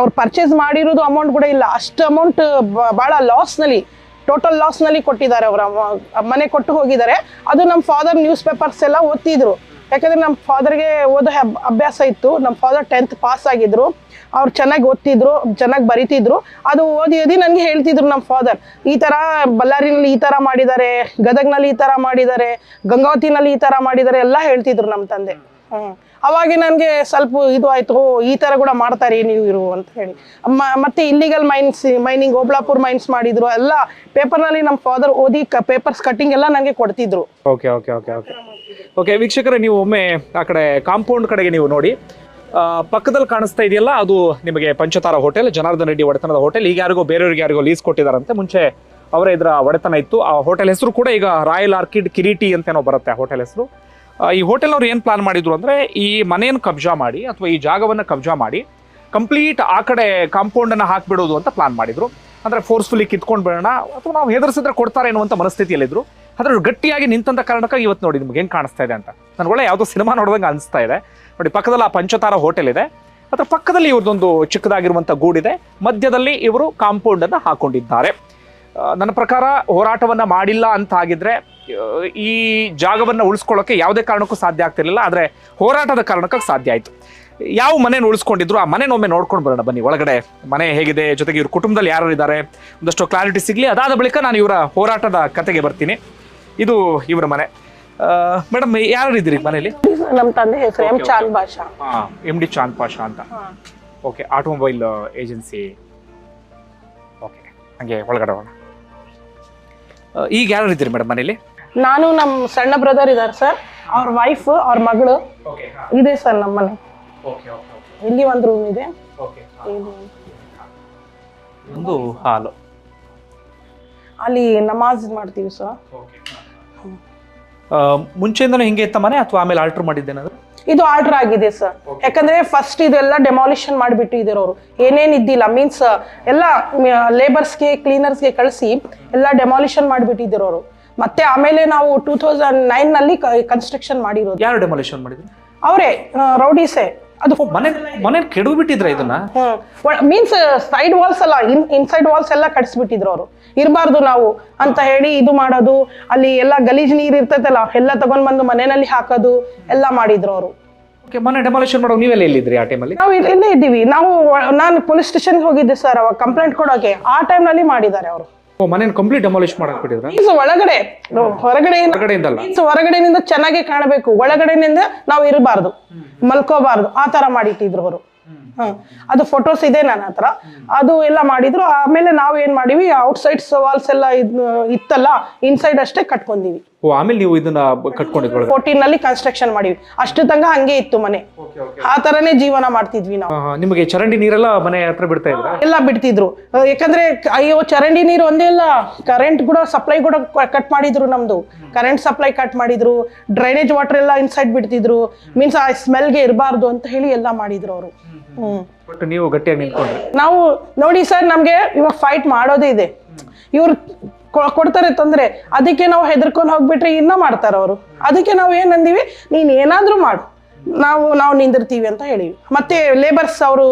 ಅವ್ರು ಪರ್ಚೇಸ್ ಮಾಡಿರೋದು ಅಮೌಂಟ್ ಕೂಡ ಇಲ್ಲ. ಅಮೌಂಟ್ ಭಾಳ ಲಾಸ್ನಲ್ಲಿ ಟೋಟಲ್ ಲಾಸ್ನಲ್ಲಿ ಕೊಟ್ಟಿದ್ದಾರೆ ಅವರ. ಮನೆ ಕೊಟ್ಟು ಹೋಗಿದ್ದಾರೆ. ಅದು ನಮ್ಮ ಫಾದರ್ ನ್ಯೂಸ್ ಪೇಪರ್ಸ್ ಎಲ್ಲ ಓದ್ತಿದ್ರು. ಯಾಕಂದ್ರೆ ನಮ್ಮ ಫಾದರ್ಗೆ ಓದೋ ಅಭ್ಯಾಸ ಇತ್ತು. ನಮ್ಮ ಫಾದರ್ ಟೆಂತ್ ಪಾಸ್ ಆಗಿದ್ರು. ಅವ್ರು ಚೆನ್ನಾಗಿ ಓದ್ತಿದ್ರು, ಚೆನ್ನಾಗಿ ಬರಿತಿದ್ರು. ಅದು ಓದಿ ಓದಿ ನನಗೆ ಹೇಳ್ತಿದ್ರು ನಮ್ಮ ಫಾದರ್ ಈ ಥರ ಬಳ್ಳಾರಿನಲ್ಲಿ ಈ ಥರ ಮಾಡಿದ್ದಾರೆ, ಗದಗ್ನಲ್ಲಿ ಈ ಥರ ಮಾಡಿದ್ದಾರೆ, ಗಂಗಾವತಿನಲ್ಲಿ ಈ ಥರ ಮಾಡಿದ್ದಾರೆ, ಎಲ್ಲ ಹೇಳ್ತಿದ್ರು ನಮ್ಮ ತಂದೆ. ಅವಾಗ ನನಗೆ ಸ್ವಲ್ಪ ಇದು ಆಯಿತು ಈ ಥರ ಕೂಡ ಮಾಡ್ತಾರೆ ನೀವು ಇರು ಅಂತ ಹೇಳಿ. ಮತ್ತೆ ಇಲ್ಲಿಗಲ್ ಮೈನ್ಸ್ ಮೈನಿಂಗ್ ಓಬ್ಳಾಪುರ್ ಮೈನ್ಸ್ ಮಾಡಿದ್ರು, ಎಲ್ಲ ಪೇಪರ್ನಲ್ಲಿ ನಮ್ಮ ಫಾದರ್ ಓದಿ ಪೇಪರ್ಸ್ ಕಟ್ಟಿಂಗ್ ಎಲ್ಲ ನನಗೆ ಕೊಡ್ತಿದ್ರು. Okay okay okay okay okay ವೀಕ್ಷಕರೇ, ನೀವು ಒಮ್ಮೆ ಆ ಕಡೆ ಕಾಂಪೌಂಡ್ ಕಡೆಗೆ ನೀವು ನೋಡಿ. ಪಕ್ಕದಲ್ಲಿ ಕಾಣಿಸ್ತಾ ಇದೆಯಲ್ಲ, ಅದು ನಿಮಗೆ ಪಂಚತಾರ ಹೋಟೆಲ್, ಜನಾರ್ದನ್ ರೆಡ್ಡಿ ಒಡೆತನದ ಹೋಟೆಲ್. ಈಗ ಯಾರಿಗೋ ಬೇರೆಯವ್ರಿಗೆ ಯಾರಿಗೋ ಲೀಸ್ ಕೊಟ್ಟಿದ್ದಾರಂತೆ. ಮುಂಚೆ ಅವರೇ ಇದರ ಒಡೆತನ ಇತ್ತು. ಆ ಹೋಟೆಲ್ ಹೆಸರು ಕೂಡ ಈಗ ರಾಯಲ್ ಆರ್ಕಿಡ್ ಕಿರೀಟಿ ಅಂತೇನೋ ಬರುತ್ತೆ ಆ ಹೋಟೆಲ್ ಹೆಸರು. ಈ ಹೋಟೆಲ್ನವ್ರು ಏನು ಪ್ಲಾನ್ ಮಾಡಿದ್ರು ಅಂದರೆ ಈ ಮನೆಯನ್ನು ಕಬ್ಜಾ ಮಾಡಿ ಅಥವಾ ಈ ಜಾಗವನ್ನು ಕಬ್ಜಾ ಮಾಡಿ ಕಂಪ್ಲೀಟ್ ಆ ಕಡೆ ಕಾಂಪೌಂಡನ್ನು ಹಾಕಿಬಿಡೋದು ಅಂತ ಪ್ಲಾನ್ ಮಾಡಿದ್ರು. ಅಂದರೆ ಫೋರ್ಸ್ಫುಲಿ ಕಿತ್ಕೊಂಡು ಬಿಡೋಣ ಅಥವಾ ನಾವು ಹೆದರ್ಸಿದ್ರೆ ಕೊಡ್ತಾರೆ ಅನ್ನುವಂಥ ಮನಸ್ಥಿತಿಯಲ್ಲಿದ್ದರು ಅವ್ರು ಗಟ್ಟಿಯಾಗಿ ನಿಂತಂಥ ಕಾರಣಕ್ಕಾಗಿ ಇವತ್ತು ನೋಡಿ ನಿಮ್ಗೆ ಏನು ಕಾಣಿಸ್ತಾ ಇದೆ ಅಂತ. ನನಗೆ ಒಳ್ಳೆ ಯಾವುದೋ ಸಿನಿಮಾ ನೋಡಿದಂಗೆ ಅನಿಸ್ತಾ ಇದೆ. ನೋಡಿ, ಪಕ್ಕದಲ್ಲಿ ಆ ಪಂಚತಾರ ಹೋಟೆಲ್ ಇದೆ. ಅದರ ಪಕ್ಕದಲ್ಲಿ ಇವ್ರದ್ದೊಂದು ಚಿಕ್ಕದಾಗಿರುವಂಥ ಗೂಡಿದೆ. ಮಧ್ಯದಲ್ಲಿ ಇವರು ಕಾಂಪೌಂಡನ್ನು ಹಾಕೊಂಡಿದ್ದಾರೆ. ನನ್ನ ಪ್ರಕಾರ ಹೋರಾಟವನ್ನ ಮಾಡಿಲ್ಲ ಅಂತ ಆಗಿದ್ರೆ ಈ ಜಾಗವನ್ನು ಉಳಿಸ್ಕೊಳ್ಳೋಕೆ ಯಾವುದೇ ಕಾರಣಕ್ಕೂ ಸಾಧ್ಯ ಆಗ್ತಿರಲಿಲ್ಲ ಆದರೆ ಹೋರಾಟದ ಕಾರಣಕ್ಕಾಗಿ ಸಾಧ್ಯ ಆಯಿತು. ಯಾವ ಮನೇನ ಉಳಿಸ್ಕೊಂಡಿದ್ರು ಆ ಮನೇನ ಒಮ್ಮೆ ನೋಡ್ಕೊಂಡು ಬರೋಣ ಬನ್ನಿ. ಒಳಗಡೆ ಮನೆ ಹೇಗಿದೆ ಜೊತೆಗೆ ಇವ್ರ ಕುಟುಂಬದಲ್ಲಿ ಯಾರು ಇದ್ದಾರೆ ಒಂದಷ್ಟು ಕ್ಲಾರಿಟಿ ಸಿಗಲಿ. ಅದಾದ ಬಳಿಕ ನಾನು ಇವರ ಹೋರಾಟದ ಕತೆಗೆ ಬರ್ತೀನಿ. ಇದು ಇವರ ಮನೆ. ಮೇಡಮ್ ಯಾರು ಇದ್ದೀರಿ ಮನೇಲಿ ನಮ್ಮ ತಂದೆ ಹೆಸರು M Chand Pasha M D Chand Pasha ಅಂತ. Okay automobile agency. ಓಕೆ ಹಂಗೆ ಒಳಗಡೆ ಹೋಗೋಣ. ಈಗ ಯಾರು ಇದ್ದೀರಿ ಮೇಡಮ್ ಮನೇಲಿ ನಾನು ನಮ್ಮ ಸಣ್ಣ ಬ್ರದರ್ ಇದ್ದಾರೆ ಸರ್ ಅವ್ರ ವೈಫ್ ಅವ್ರ ಮಗಳು. ಓಕೆ ಇದೆ ಸರ್ ನಮ್ಮ ಮನೆ. ಓಕೆ ಓಕೆ ಇಲ್ಲಿ ಒಂದು ರೂಮ್ ಇದೆ. ಒಂದು ಹಾಲು. ಅಲ್ಲಿ ನಮಾಜ್ ಮಾಡ್ತೀವಿ ಸರ್ ಮುಂಚೆಯಿಂದನೂ ಹಿಂಗೆ ಇತ್ತ ಮನೆ ಅಥವಾ ಆಮೇಲೆ ಆಲ್ಟರ್ ಮಾಡಿದ್ದೇನಾದ್ರು ಇದು ಆರ್ಡರ್ ಆಗಿದೆ ಸರ್ ಯಾಕಂದ್ರೆ ಫಸ್ಟ್ ಇದೆಲ್ಲ ಡೆಮಾಲಿಷನ್ ಮಾಡಿಬಿಟ್ಟು ಇದಿರೋರು ಏನೇನ್ ಇದ್ದಿಲ್ಲ. ಮೀನ್ಸ್ ಎಲ್ಲ ಲೇಬರ್ಸ್ಗೆ ಕ್ಲೀನರ್ಸ್ಗೆ ಕಳಿಸಿ ಎಲ್ಲ ಡೆಮಾಲಿಷನ್ ಮಾಡಿಬಿಟ್ಟಿದ್ರು ಅವರು ಮತ್ತೆ ಆಮೇಲೆ ನಾವು ಟೂ ತೌಸಂಡ್ ನೈನ್ನಲ್ಲಿ ಕನ್ಸ್ಟ್ರಕ್ಷನ್ ಮಾಡಿರೋದು. ಯಾರು ಡೆಮಾಲಿಷನ್ ಮಾಡಿದ್ರು? ಅವರೇ ರೌಡೀಸೆ ಅದು ಮನೆ ಮನೆ ಕೆಡವು ಬಿಟ್ಟಿದ್ರ ಇದನ್ನ ಮೀನ್ಸ್ ಸೈಡ್ ವಾಲ್ಸ್ ಅಲ್ಲ ಇನ್ ಇನ್ಸೈಡ್ ವಾಲ್ಸ್ ಎಲ್ಲ ಕಟ್ಸ್ಬಿಟ್ಟಿದ್ರು ಅವರು. ಇರಬಾರ್ದು ನಾವು ಅಂತ ಹೇಳಿ ಇದು ಮಾಡೋದು ಅಲ್ಲಿ ಎಲ್ಲ ಗಲೀಜ್ ನೀರು ಇರ್ತೈತಲ್ಲ ಎಲ್ಲ ತಗೊಂಡ್ ಬಂದು ಮನೆಯಲ್ಲಿ ಹಾಕೋದು ಎಲ್ಲ ಮಾಡಿದ್ರು ಅವರು. ಓಕೆ ಮನೆ ಡೆಮಾಲಿಷನ್ ಮಾಡೋ ನೀವೆಲ್ಲ ಎಲ್ಲಿದ್ರಿ ಆ ಟೈಮಲ್ಲಿ ನಾವು ಇಲ್ಲಿ- ಇದ್ದೀವಿ. ನಾವು ನಾನು ಪೊಲೀಸ್ ಸ್ಟೇಷನ್ಗೆ ಹೋಗಿದ್ದೆ ಸರ್ ಅವಾಗ ಕಂಪ್ಲೇಂಟ್ ಕೊಡೋಕೆ. ಆ ಟೈಮ್ನಲ್ಲಿ ಮಾಡಿದ್ದಾರೆ ಅವರು. ಮನೇನ ಕಂಪ್ಲೀಟ್ ಡೆಮಾಲಿಷ್ ಮಾಡಕ್ ಬಿಟ್ಟಿದ್ರ? ಮೀನ್ಸ್ ಒಳಗಡೆ ಹೊರಗಡೆ ಹೊರಗಡೆಯಿಂದಲ್ಲ? ಮೀನ್ಸ್ ಹೊರಗಡೆನಿಂದ ಚೆನ್ನಾಗಿ ಕಾಣಬೇಕು. ಒಳಗಡೆನಿಂದ ನಾವು ಇರಬಾರ್ದು. ಮಲ್ಕೋಬಾರ್ದು. ಆ ತರ ಮಾಡಿಟ್ಟಿದ್ರು ಅವರು. ಅದು ಫೋಟೋಸ್ ಇದೆ ನನ್ನ ಹತ್ರ. ಅದು ಎಲ್ಲ ಮಾಡಿದ್ರು. ಆಮೇಲೆ ನಾವು ಏನ್ ಮಾಡಿವಿ ಔಟ್ ಸೈಡ್ ವಾಲ್ಸ್ ಎಲ್ಲ ಇತ್ತಲ್ಲ ಇನ್ಸೈಡ್ ಅಷ್ಟೇ ಕಟ್ಕೊಂಡಿವಿ. ಆಮೇಲೆ ನೀವು ಇದನ್ನ ಕಟ್ಕೊಂಡಿದ್ರು ಫೋರ್ಟೀನ್ನಲ್ಲಿ ಕನ್ಸ್ಟ್ರಕ್ಷನ್ ಮಾಡಿವಿ. ಅಷ್ಟು ತಂಗ ಹಂಗೆ ಇತ್ತು ಮನೆ. ಆ ತರನೇ ಜೀವನ ಮಾಡ್ತಿದ್ವಿ ನಾವು. ನಿಮಗೆ ಚರಂಡಿ ನೀರೆಲ್ಲ ಮನೆ ಹತ್ರ ಬಿಡ್ತಾ ಇದ್ರು ಎಲ್ಲ ಬಿಡ್ತಿದ್ರು. ಯಾಕಂದ್ರೆ ಅಯ್ಯೋ ಚರಂಡಿ ನೀರು ಒಂದೇ ಇಲ್ಲ ಕರೆಂಟ್ ಕೂಡ ಸಪ್ಲೈ ಕೂಡ ಕಟ್ ಮಾಡಿದ್ರು ನಮ್ದು. ಕರೆಂಟ್ ಸಪ್ಲೈ ಕಟ್ ಮಾಡಿದ್ರು. ಡ್ರೈನೇಜ್ ವಾಟರ್ ಎಲ್ಲ ಇನ್ಸೈಡ್ ಬಿಡ್ತಿದ್ರು. ಮೀನ್ಸ್ ಆ ಸ್ಮೆಲ್ಗೆ ಇರಬಾರ್ದು ಅಂತ ಹೇಳಿ ಎಲ್ಲ ಮಾಡಿದ್ರು ಅವರು. ಬಟ್ ನೀವು ಗಟ್ಟಿಯಾಗಿ ನಿಂತ್ಕೊಂಡ್ರಿ. ನಾವು ನೋಡಿ ಸರ್ ನಮ್ಗೆ ಇವಾಗ ಫೈಟ್ ಮಾಡೋದೇ ಇದೆ. ಇವ್ರು ಕೊಡ್ತಾರೆ ತೊಂದ್ರೆ. ಅದಕ್ಕೆ ನಾವು ಹೆದರ್ಕೊಂಡು ಹೋಗ್ಬಿಟ್ರೆ ಇನ್ನ ಮಾಡ್ತಾರ ಅವರು. ಅದಕ್ಕೆ ನಾವು ಏನ್ ಅಂದೀವಿ? ನೀನ್ ಏನಾದ್ರೂ ಮಾಡು. ನಾವು ನಾವು ನಿಂದಿರ್ತೀವಿ ಅಂತ ಹೇಳಿವಿ. ಮತ್ತೆ ಲೇಬರ್ಸ್ ಅವರು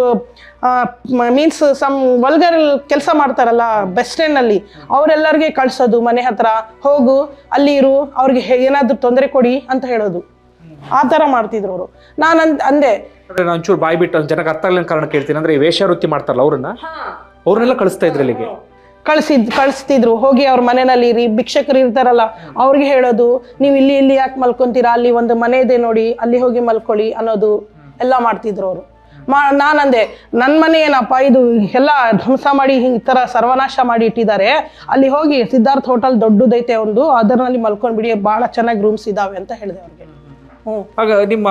ಮೀನ್ಸ್ ಸಮ್ ವಲ್ಗರ್ ಕೆಲಸ ಮಾಡ್ತಾರಲ್ಲ ಬಸ್ ಸ್ಟ್ಯಾಂಡ್ನಲ್ಲಿ ಅವರೆಲ್ಲರಿಗೆ ಕಳ್ಸೋದು ಮನೆ ಹತ್ರ ಹೋಗು ಅಲ್ಲಿ ಇರು ಅವ್ರಿಗೆ ಏನಾದ್ರೂ ತೊಂದರೆ ಕೊಡಿ ಅಂತ ಹೇಳೋದು. ಆ ತರ ಮಾಡ್ತಿದ್ರು ಅವರು. ನಾನು ಅಂದೆ ಅಂದ್ರೆ ನಾನು ಒಂಚೂರು ಬಾಯ್ ಬಿಟ್ಟು ಜನಕ್ಕೆ ಅರ್ಥ ಆಗಲಿಲ್ಲ ಕಾರಣ ಕೇಳ್ತೀನಿ. ಅಂದ್ರೆ ಈ ವೇಷವೃತ್ತಿ ಮಾಡ್ತಾರಲ್ಲ ಅವ್ರನ್ನ? ಅವ್ರನ್ನೆಲ್ಲ ಕಳಿಸ್ತಾ ಇದ್ರು ಇಲ್ಲಿಗೆ? ಕಳ್ಸಿದ್ ಕಳಿಸ್ತಿದ್ರು. ಹೋಗಿ ಅವ್ರ ಮನೆಯಲ್ಲಿ ಇರಿ. ಭಿಕ್ಷಕರು ಇರ್ತಾರಲ್ಲ ಅವ್ರಿಗೆ ಹೇಳೋದು ನೀವು ಇಲ್ಲಿ ಇಲ್ಲಿ ಯಾಕೆ ಮಲ್ಕೊಂತೀರಾ? ಅಲ್ಲಿ ಒಂದು ಮನೆ ಇದೆ ನೋಡಿ ಅಲ್ಲಿ ಹೋಗಿ ಮಲ್ಕೊಳ್ಳಿ ಅನ್ನೋದು ಎಲ್ಲ ಮಾಡ್ತಿದ್ರು ಅವರು. ಮಾ ನಾನಂದೆ ನನ್ನ ಮನೆ ಏನಪ್ಪ? ಇದು ಎಲ್ಲ ಧ್ವಂಸ ಮಾಡಿ ಈ ಥರ ಸರ್ವನಾಶ ಮಾಡಿ ಇಟ್ಟಿದ್ದಾರೆ. ಅಲ್ಲಿ ಹೋಗಿ ಸಿದ್ಧಾರ್ಥ ಹೋಟೆಲ್ ದೊಡ್ಡದೈತೆ ಒಂದು. ಅದರಲ್ಲಿ ಮಲ್ಕೊಂಡ್ಬಿಡಿ. ಭಾಳ ಚೆನ್ನಾಗಿ ರೂಮ್ಸ್ ಇದಾವೆ ಅಂತ ಹೇಳಿದೆ ಅವ್ರಿಗೆ. ಆಗ ನಿಮ್ಮ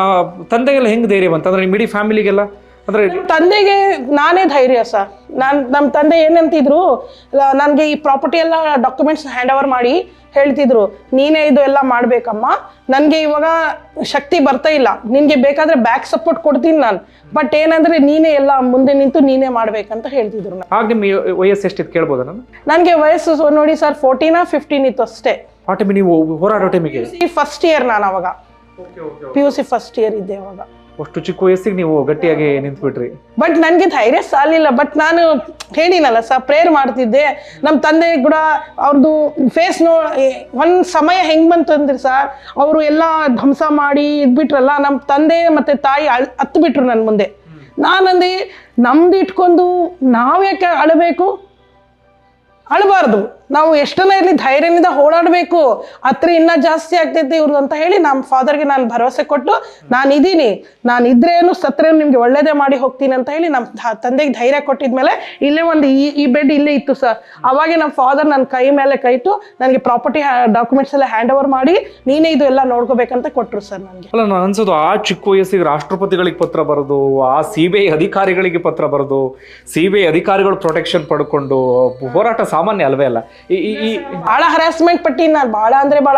ತಂದೆಗೆಲ್ಲ ಹೆಂಗ್ ಧೈರ್ಯ ಬಂತ? ಅಂದ್ರೆ ನಿಮ್ಮ ಇಡೀ ಫ್ಯಾಮಿಲಿಗೆಲ್ಲ? ಅಂದ್ರೆ ತಂದೆಗೆ ನಾನೇ ಧೈರ್ಯ ಸರ್. ನಾನು ನಮ್ಮ ತಂದೆ ಏನಂತಿದ್ರು ನನಗೆ ಈ ಪ್ರಾಪರ್ಟಿ ಎಲ್ಲ ಡಾಕ್ಯುಮೆಂಟ್ಸ್ ಹ್ಯಾಂಡ್ ಓವರ್ ಮಾಡಿ ಹೇಳ್ತಿದ್ರು ನೀನೇ ಇದು ಎಲ್ಲ ಮಾಡ್ಬೇಕಮ್ಮ. ನನಗೆ ಇವಾಗ ಶಕ್ತಿ ಬರ್ತಾ ಇಲ್ಲ. ನಿನಗೆ ಬೇಕಾದ್ರೆ ಬ್ಯಾಕ್ ಸಪೋರ್ಟ್ ಕೊಡ್ತೀನಿ ನಾನು. ಬಟ್ ಏನಂದ್ರೆ ನೀನೇ ಎಲ್ಲ ಮುಂದೆ ನಿಂತು ನೀನೇ ಮಾಡ್ಬೇಕಂತ ಹೇಳ್ತಿದ್ರು ಆಗ ನಿಮ್ಮ ವಯಸ್ಸು ಎಷ್ಟಿತ್ತು ಕೇಳ್ಬೋದಾ ನಾನು ನನಗೆ ವಯಸ್ಸು ನೋಡಿ ಸರ್ ಫೋರ್ಟೀನಾ ಫಿಫ್ಟೀನ್ ಇತ್ತು ಅಷ್ಟೇ. ಆ ಟೈಮ್ ನೀವು ಹೋರಾಡೋ ಟೈಮಿಗೆ ಫಸ್ಟ್ ಇಯರ್ ನಾನು ಅವಾಗ. P U C first year ಇದ್ದೆ ಅವಾಗ ಅಷ್ಟು ಚಿಕ್ಕ ವಯಸ್ಸಿಗೆ ನೀವು ಗಟ್ಟಿಯಾಗಿ ನಿಂತ್ಬಿಟ್ರಿ. ಬಟ್ ನನಗೆ ಧೈರ್ಯ ಸಾಲಿಲ್ಲ. ಬಟ್ ನಾನು ಹೇಳಿನಲ್ಲ ಸರ್ ಪ್ರೇಯರ್ ಮಾಡ್ತಿದ್ದೆ. ನಮ್ಮ ತಂದೆ ಕೂಡ ಅವ್ರದ್ದು ಫೇಸ್ ನೋ ಒಂದು ಸಮಯ ಹೆಂಗ್ ಬಂತು ಅಂದ್ರೆ ಸರ್ ಅವರು ಎಲ್ಲ ಧ್ವಂಸ ಮಾಡಿ ಇದ್ಬಿಟ್ರಲ್ಲ ನಮ್ಮ ತಂದೆ ಮತ್ತು ತಾಯಿ ಅಳ್ ಹತ್ತು ಬಿಟ್ರು ನನ್ನ ಮುಂದೆ. ನಾನು ನಮ್ದು ಇಟ್ಕೊಂಡು ನಾವ್ಯಾಕೆ ಅಳಬೇಕು? ಅಳಬಾರ್ದು. ನಾವು ಎಷ್ಟನ್ನ ಇರಲಿ ಧೈರ್ಯದಿಂದ ಹೋರಾಡಬೇಕು, ಹತ್ರ ಇನ್ನ ಜಾಸ್ತಿ ಆಗ್ತೈತಿ ಇವ್ರದ್ದು ಅಂತ ಹೇಳಿ ನಮ್ಮ ಫಾದರ್ಗೆ ನಾನು ಭರವಸೆ ಕೊಟ್ಟು ನಾನು ಇದ್ದೀನಿ ನಾನು ಇದ್ರೇನು ಸತ್ರೇನು ನಿಮ್ಗೆ ಒಳ್ಳೇದೇ ಮಾಡಿ ಹೋಗ್ತೀನಿ ಅಂತ ಹೇಳಿ ನಮ್ಮ ತಂದೆಗೆ ಧೈರ್ಯ ಕೊಟ್ಟಿದ್ಮೇಲೆ ಇಲ್ಲೇ ಒಂದು ಈ ಈ ಬೆಡ್ ಇಲ್ಲೇ ಇತ್ತು ಸರ್ ಅವಾಗೆ ನಮ್ಮ ಫಾದರ್ ನನ್ನ ಕೈ ಮೇಲೆ ಕೈ ಇಟ್ಟು ನನಗೆ ಪ್ರಾಪರ್ಟಿ ಡಾಕ್ಯುಮೆಂಟ್ಸ್ ಎಲ್ಲ ಹ್ಯಾಂಡ್ ಓವರ್ ಮಾಡಿ ನೀನೇ ಇದು ಎಲ್ಲ ನೋಡ್ಕೋಬೇಕಂತ ಕೊಟ್ಟರು ಸರ್ ನನಗೆ. ಅಲ್ಲ, ನಾನು ಅನ್ಸೋದು ಆ ಚಿಕ್ಕ ವಯಸ್ಸಿಗೆ ರಾಷ್ಟ್ರಪತಿಗಳಿಗೆ ಪತ್ರ ಬರೋದು, ಆ ಸಿ ಬಿ ಐ ಅಧಿಕಾರಿಗಳಿಗೆ ಪತ್ರ ಬರೋದು ಸಿ ಬಿ ಐ ಅಧಿಕಾರಿಗಳು ಪ್ರೊಟೆಕ್ಷನ್ ಪಡ್ಕೊಂಡು, ಹೋರಾಟ ಸಾಮಾನ್ಯ ಅಲ್ವೇ ಅಲ್ಲ. ಈ ಈ ಭಾಳ ಹರಾಸ್ಮೆಂಟ್ ಪಟ್ಟಿ ನಾನು ಭಾಳ ಅಂದ್ರೆ ಭಾಳ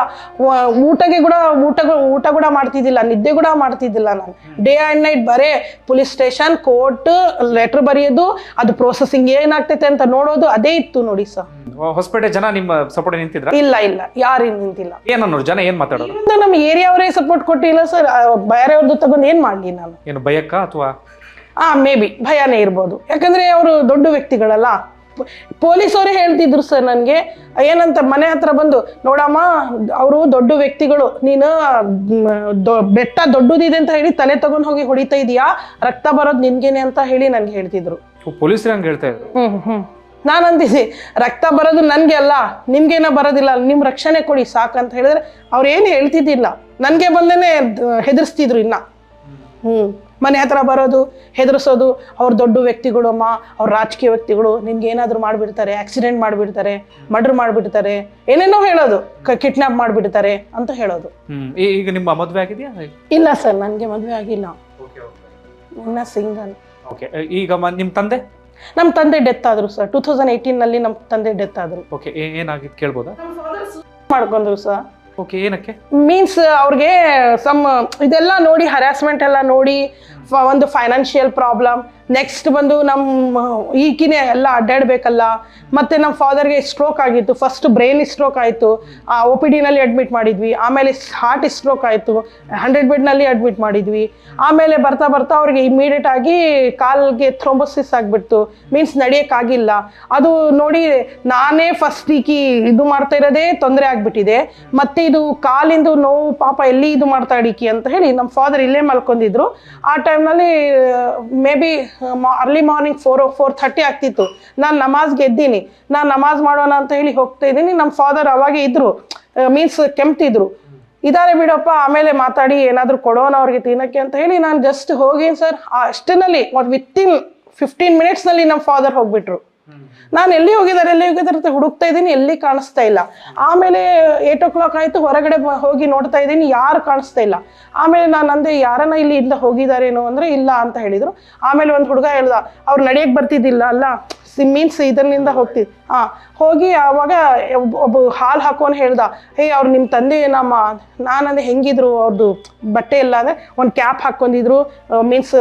ಊಟಗೆ ಕೂಡ ಊಟ ಊಟ ಕೂಡ ಮಾಡ್ತಿದ್ದಿಲ್ಲ ನಿದ್ದೆ ಕೂಡ ಮಾಡ್ತಿದ್ದಿಲ್ಲ ನಾನು. ಡೇ ಆ್ಯಂಡ್ ನೈಟ್ ಬರೇ ಪೊಲೀಸ್ ಸ್ಟೇಷನ್ ಕೋರ್ಟ್ ಲೆಟರ್ ಬರೆಯೋದು ಅದು ಪ್ರೊಸೆಸಿಂಗ್ ಏನಾಗ್ತೈತೆ ಅಂತ ನೋಡೋದು ಅದೇ ಇತ್ತು ನೋಡಿ ಸರ್ ಹೊಸಪೇಟೆ ಜನ ನಿಮ್ಮ ಸಪೋರ್ಟ್ ನಿಂತಿದ್ರ? ಇಲ್ಲ ಇಲ್ಲ ಯಾರು ನಿಂತಿಲ್ಲ. ಏನನ್ನೋರು ಜನ ಏನ್ ಮಾತಾಡೋದು ನಮ್ಮ ಏರಿಯಾವರೇ ಸಪೋರ್ಟ್ ಕೊಟ್ಟಿಲ್ಲ ಸರ್ ಬೇರೆಯವ್ರದ್ದು ತಗೊಂಡು ಏನು ಮಾಡ್ಲಿ ನಾನು? ಏನು ಭಯಕ್ಕ ಅಥವಾ? ಆ ಮೇ ಬಿ ಭಯನೇ ಇರ್ಬೋದು. ಯಾಕಂದ್ರೆ ಅವರು ದೊಡ್ಡ ವ್ಯಕ್ತಿಗಳಲ್ಲ. ಪೊಲೀಸವರೇ ಹೇಳ್ತಿದ್ರು ಸರ್ ನನಗೆ ಏನಂತ ಮನೆ ಹತ್ರ ಬಂದು ನೋಡಮ್ಮ ಅವರು ದೊಡ್ಡ ವ್ಯಕ್ತಿಗಳು ನೀನು ಬೆಟ್ಟ ದೊಡ್ಡದಿದೆ ಅಂತ ಹೇಳಿ ತಲೆ ತಗೊಂಡು ಹೋಗಿ ಹೊಡಿತಾ ಇದೀಯಾ? ರಕ್ತ ಬರೋದು ನಿನ್ಗೇನೆ ಅಂತ ಹೇಳಿ ನನಗೆ ಹೇಳ್ತಿದ್ರು. ಪೊಲೀಸರು ಹಂಗೆ ಹೇಳ್ತಾ ಇದ್ರು? ಹ್ಮ್ ಹ್ಮ್ ನಾನು ಅಂತಿಸಿ ರಕ್ತ ಬರೋದು ನನಗೆ ಅಲ್ಲ ನಿಮ್ಗೇನೋ ಬರೋದಿಲ್ಲ ನಿಮ್ಮ ರಕ್ಷಣೆ ಕೊಡಿ ಸಾಕಂತ ಹೇಳಿದ್ರೆ ಅವ್ರು ಏನು ಹೇಳ್ತಿದ್ದಿಲ್ಲ. ನನಗೆ ಬಂದೇನೆ ಹೆದರ್ಸ್ತಿದ್ರು ಇನ್ನ. ಹ್ಮ್. ಮನೆ ಹತ್ರ ಬರೋದು ಹೆದರ್ಸೋದು ಅವ್ರು ದೊಡ್ಡ ವ್ಯಕ್ತಿಗಳು ಅಮ್ಮ ಅವ್ರ ರಾಜಕೀಯ ವ್ಯಕ್ತಿಗಳು ನಿಮ್ಗೆ ಏನಾದರೂ ಮಾಡಿಬಿಡ್ತಾರೆ ಆಕ್ಸಿಡೆಂಟ್ ಮಾಡಿಬಿಡ್ತಾರೆ ಮರ್ಡರ್ ಮಾಡಿಬಿಡ್ತಾರೆ ಏನೇನೋ ಹೇಳೋದು ಕಿಡ್ನಾಪ್ ಮಾಡಿಬಿಡ್ತಾರೆ ಅಂತ ಹೇಳೋದು. ಈಗ ನಿಮ್ಮ ಮದುವೆ ಆಗಿದೆಯಾ? ಇಲ್ಲ ಸರ್ ನನಗೆ ಮದುವೆ ಆಗಿಲ್ಲ. ಇನ್ನ ಸಿಂಗಲ್ ಓಕೆ ಈಗ ನಿಮ್ಮ ತಂದೆ? ನಮ್ಮ ತಂದೆ ಡೆತ್ ಆದ್ರು ಸರ್ ಟೂ ತೌಸಂಡ್ ಏಯ್ಟೀನಲ್ಲಿ ನಮ್ಮ ತಂದೆ ಡೆತ್ ಆದ್ರು. ಓಕೆ ಏನಾಗಿತ್ತು ಕೇಳ್ಬೋದಾ? ಮಾಡ್ಕೊಂಡ್ರು ಸರ್. ಓಕೆ ಏನಕ್ಕೆ? ಮೀನ್ಸ್ ಅವ್ರಿಗೆ ಸಮ್ ಇದೆಲ್ಲ ನೋಡಿ ಹರಾಸ್ಮೆಂಟ್ ಎಲ್ಲ ನೋಡಿ ಒಂದು ಫೈನಾನ್ಷಿಯಲ್ ಪ್ರಾಬ್ಲಮ್ ನೆಕ್ಸ್ಟ್ ಬಂದು ನಮ್ಮ ಈಗಿನೇ ಎಲ್ಲ ಅಡ್ಡಾಡಬೇಕಲ್ಲ. ಮತ್ತು ನಮ್ಮ ಫಾದರ್ಗೆ ಸ್ಟ್ರೋಕ್ ಆಗಿತ್ತು. ಫಸ್ಟ್ ಬ್ರೈನ್ ಸ್ಟ್ರೋಕ್ ಆಯಿತು. ಒ ಪಿ ಡಿನಲ್ಲಿ ಅಡ್ಮಿಟ್ ಮಾಡಿದ್ವಿ. ಆಮೇಲೆ ಹಾರ್ಟ್ ಸ್ಟ್ರೋಕ್ ಆಯಿತು. ಹಂಡ್ರೆಡ್ ಬೆಡ್ನಲ್ಲಿ ಅಡ್ಮಿಟ್ ಮಾಡಿದ್ವಿ. ಆಮೇಲೆ ಬರ್ತಾ ಬರ್ತಾ ಅವ್ರಿಗೆ ಇಮಿಡಿಯೇಟ್ ಆಗಿ ಕಾಲ್ಗೆ ಥ್ರೋಂಬೋಸಿಸ್ ಆಗಿಬಿಡ್ತು. ಮೀನ್ಸ್ ನಡೆಯೋಕ್ಕಾಗಿಲ್ಲ. ಅದು ನೋಡಿ ನಾನೇ ಫಸ್ಟ್ ಈಕಿ ಇದು ಮಾಡ್ತಾ ಇರೋದೇ ತೊಂದರೆ ಆಗಿಬಿಟ್ಟಿದೆ. ಮತ್ತು ಇದು ಕಾಲಿಂದು ನೋವು ಪಾಪ ಎಲ್ಲಿ ಇದು ಮಾಡ್ತಾ ಇಡೀಕಿ ಅಂತ ಹೇಳಿ ನಮ್ಮ ಫಾದರ್ ಇಲ್ಲೇ ಮಲ್ಕೊಂಡಿದ್ರು. ಆ ಟೈಮ್ನಲ್ಲಿ may be early morning four four thirty ಆಗ್ತಿತ್ತು. ನಾನು ನಮಾಜ್ ಗೆದ್ದೀನಿ. ನಾನು ನಮಾಜ್ ಮಾಡೋಣ ಅಂತ ಹೇಳಿ ಹೋಗ್ತಾ ಇದ್ದೀನಿ. ನಮ್ಮ ಫಾದರ್ ಅವಾಗೆ ಇದ್ರು. ಮೀನ್ಸ್ ಕೆಮ್ತಿದ್ರು. ಇದಾರೆ ಬಿಡಪ್ಪ, ಆಮೇಲೆ ಮಾತಾಡಿ, ಏನಾದರೂ ಕೊಡೋಣ ಅವ್ರಿಗೆ ತಿನ್ನಕ್ಕೆ ಅಂತ ಹೇಳಿ ನಾನು ಜಸ್ಟ್ ಹೋಗಿ ಸರ್ ಅಷ್ಟರಲ್ಲಿ ಇನ್ ಫಿಫ್ಟೀನ್ ಮಿನಿಟ್ಸ್ನಲ್ಲಿ ನಮ್ಮ ಫಾದರ್ ಹೋಗ್ಬಿಟ್ರು. ನಾನು ಎಲ್ಲಿ ಹೋಗಿದ್ದಾರೆ ಎಲ್ಲಿ ಹೋಗಿದ್ದಾರೆ ಅಂತ ಹುಡುಕ್ತಾ ಇದ್ದೀನಿ, ಎಲ್ಲಿ ಕಾಣಿಸ್ತಾ ಇಲ್ಲ. ಆಮೇಲೆ ಏಟ್ ಓ ಕ್ಲಾಕ್ ಆಯ್ತು, ಹೊರಗಡೆ ಹೋಗಿ ನೋಡ್ತಾ ಇದ್ದೀನಿ, ಯಾರು ಕಾಣಿಸ್ತಾ ಇಲ್ಲ. ಆಮೇಲೆ ನಾನು ಅಂದೆ, ಯಾರನ್ನ ಇಲ್ಲಿ ಇಲ್ಲಿಂದ ಹೋಗಿದಾರೇನೋ ಅಂದ್ರೆ ಇಲ್ಲ ಅಂತ ಹೇಳಿದ್ರು. ಆಮೇಲೆ ಒಂದು ಹುಡುಗ ಹೇಳ್ದ, ಅವ್ರು ನಡೆಯಕ್ಕೆ ಬರ್ತಿದ್ದಿಲ್ಲ ಅಲ್ಲ? ಮೀನ್ಸ್ ಇದರಿಂದ ಹೋಗ್ತೀವಿ ಹಾ ಹೋಗಿ ಆವಾಗ ಒಬ್ಬ ಹಾಲು ಹಾಕೋನು ಹೇಳ್ದ. ಹೇ ಅವ್ರು ನಿಮ್ಮ ತಂದೆ ನಮ್ಮ ನಾನಂದ್ರೆ ಹೆಂಗಿದ್ರು ಅವ್ರದ್ದು ಬಟ್ಟೆ ಎಲ್ಲ ಅಂದ್ರೆ ಒಂದು ಕ್ಯಾಪ್ ಹಾಕೊಂಡಿದ್ರು ಮೀನ್ಸ್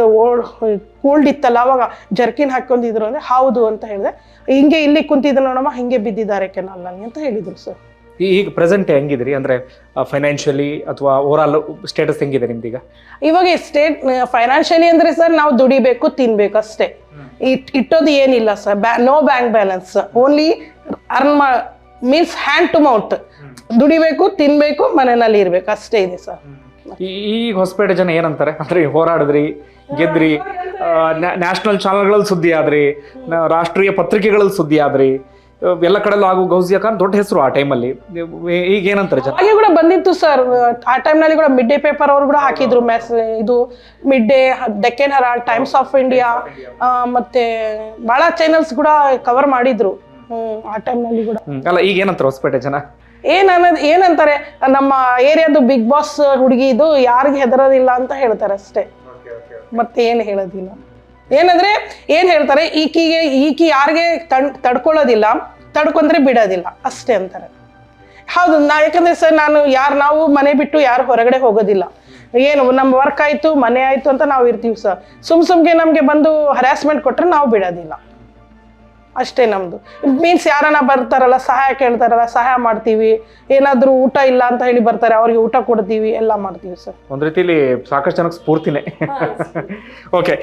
ಕೋಲ್ಡ್ ಇತ್ತಲ್ಲ ಅವಾಗ ಜರ್ಕಿನ್ ಹಾಕೊಂಡಿದ್ರು ಅಂದ್ರೆ ಹೌದು ಅಂತ ಹೇಳಿದೆ. ಹಿಂಗೆ ಇಲ್ಲಿ ಕುಂತಿದ್ರು ನೋಡಮ್ಮ ಹಿಂಗೆ ಬಿದ್ದಿದ್ದಾರೆ ಕೆನಲ್ನಲ್ಲಿ ಅಂತ ಹೇಳಿದರು ಸರ್ ಈಗ ಪ್ರೆಸೆಂಟ್ ಹೆಂಗಿದ್ರಿ? ಅಂದ್ರೆ ಫೈನಾನ್ಷಿಯಲಿ ಅಥವಾ ಓವರ್ ಆಲ್ ಸ್ಟೇಟಸ್ ಹೆಂಗಿದೆ ನಿಮ್ದೀಗ? ಇವಾಗ ಸ್ಟೇಟ್ ಫೈನಾನ್ಷಿಯಲಿ ಅಂದ್ರೆ ಸರ್ ನಾವು ದುಡಿಬೇಕು ತಿನ್ಬೇಕು ಅಷ್ಟೇ. ಇಟ್ ಇಟ್ಟೋದು ಏನಿಲ್ಲ ಸರ್ ಬ್ಯಾ no bank balance only earn ಮಾ ಮೀನ್ಸ್ ಹ್ಯಾಂಡ್ ಟು ಮೌತ್ ದುಡಿಬೇಕು ತಿನ್ಬೇಕು ಮನೆಯಲ್ಲಿ ಇರಬೇಕು. ಅಷ್ಟೇ ಇದೆ ಸರ್ ಈ- ಈಗ ಹೊಸಪೇಟೆ ಜನ ಏನಂತಾರೆ? ಅಂದ್ರೆ ಹೋರಾಡಿದ್ರಿ ಗೆದ್ರಿ ನ್ಯಾಷನಲ್ ಚಾನಲ್ಗಳಲ್ಲಿ ಸುದ್ದಿ ಆದ್ರಿ ರಾಷ್ಟ್ರೀಯ ಪತ್ರಿಕೆಗಳಲ್ಲಿ ಸುದ್ದಿ ಆದ್ರಿ ಎಲ್ಲ ಕಡೆಲ್ಲೂ ಆಗು ಗೌಸಿಯಾ ಖಾನ್ ದೊಡ್ಡ ಹೆಸರು ಆ ಟೈಮಲ್ಲಿ. ಈಗ ಏನಂತಾರೆ ಜನ? ಹಾಗೆ ಕೂಡ ಬಂದಿತ್ತು ಸರ್. ಆ ಟೈಮ್ನಲ್ಲಿ ಕೂಡ ಮಿಡ್ ಡೇ ಪೇಪರ್ ಅವರು ಕೂಡ ಹಾಕಿದ್ರು ಮೆಸ್ ಇದು Mid Day Deccan Herald Times of India ಮತ್ತೆ ಬಹಳ ಚಾನೆಲ್ಸ್ ಕೂಡ ಕವರ್ ಮಾಡಿದ್ರು. ಆ ಟೈಮ್ನಲ್ಲಿ ಕೂಡ. ಅಲ್ಲ ಈಗ ಏನಂತಾರೆ ಹೊಸಪೇಟೆ ಜನ? ಏನ್ ಅನ್ನೋದು ಏನಂತಾರೆ? ನಮ್ಮ ಏರಿಯಾದು ಬಿಗ್ ಬಾಸ್ ಹುಡುಗಿ ಇದು ಯಾರಿಗೆ ಹೆದರೋದಿಲ್ಲ ಅಂತ ಹೇಳ್ತಾರೆ ಅಷ್ಟೇ. ಮತ್ತೆ ಏನು ಹೇಳೋದಿಲ್ಲ. ಏನಂದ್ರೆ ಏನ್ ಹೇಳ್ತಾರೆ, ಈಕಿಗೆ, ಈಕಿ ಯಾರಿಗೆ ತಡ್ ತಡ್ಕೊಳ್ಳೋದಿಲ್ಲ, ತಡ್ಕೊಂಡ್ರೆ ಬಿಡೋದಿಲ್ಲ, ಅಷ್ಟೇ ಅಂತಾರೆ. ಹೌದು, ನಾ ಯಾಕಂದ್ರೆ ಸರ್, ನಾನು ಯಾರು, ನಾವು ಮನೆ ಬಿಟ್ಟು ಯಾರು ಹೊರಗಡೆ ಹೋಗೋದಿಲ್ಲ. ಏನು ನಮ್ಮ ವರ್ಕ್ ಆಯಿತು, ಮನೆ ಆಯಿತು ಅಂತ ನಾವು ಇರ್ತೀವಿ ಸರ್. ಸುಮ್ ಸುಮ್ಗೆ ನಮಗೆ ಬಂದು ಹರಾಸ್ಮೆಂಟ್ ಕೊಟ್ಟರೆ ನಾವು ಬಿಡೋದಿಲ್ಲ. ಅಷ್ಟೇ ನಮ್ದು. ಮೀನ್ಸ್ ಯಾರನ್ನ ಬರ್ತಾರಲ್ಲ ಸಹಾಯ ಕೇಳ್ತಾರಲ್ಲ ಸಹಾಯ ಮಾಡ್ತೀವಿ. ಏನಾದರೂ ಊಟ ಇಲ್ಲ ಅಂತ ಹೇಳಿ ಬರ್ತಾರೆ ಅವ್ರಿಗೆ ಊಟ ಕೊಡ್ತೀವಿ ಎಲ್ಲ ಮಾಡ್ತೀವಿ ಸರ್. ಒಂದು ರೀತಿಲಿ ಸಾಕಷ್ಟು ಜನಕ್ಕೆ ಸ್ಫೂರ್ತಿನೇ. ಓಕೆ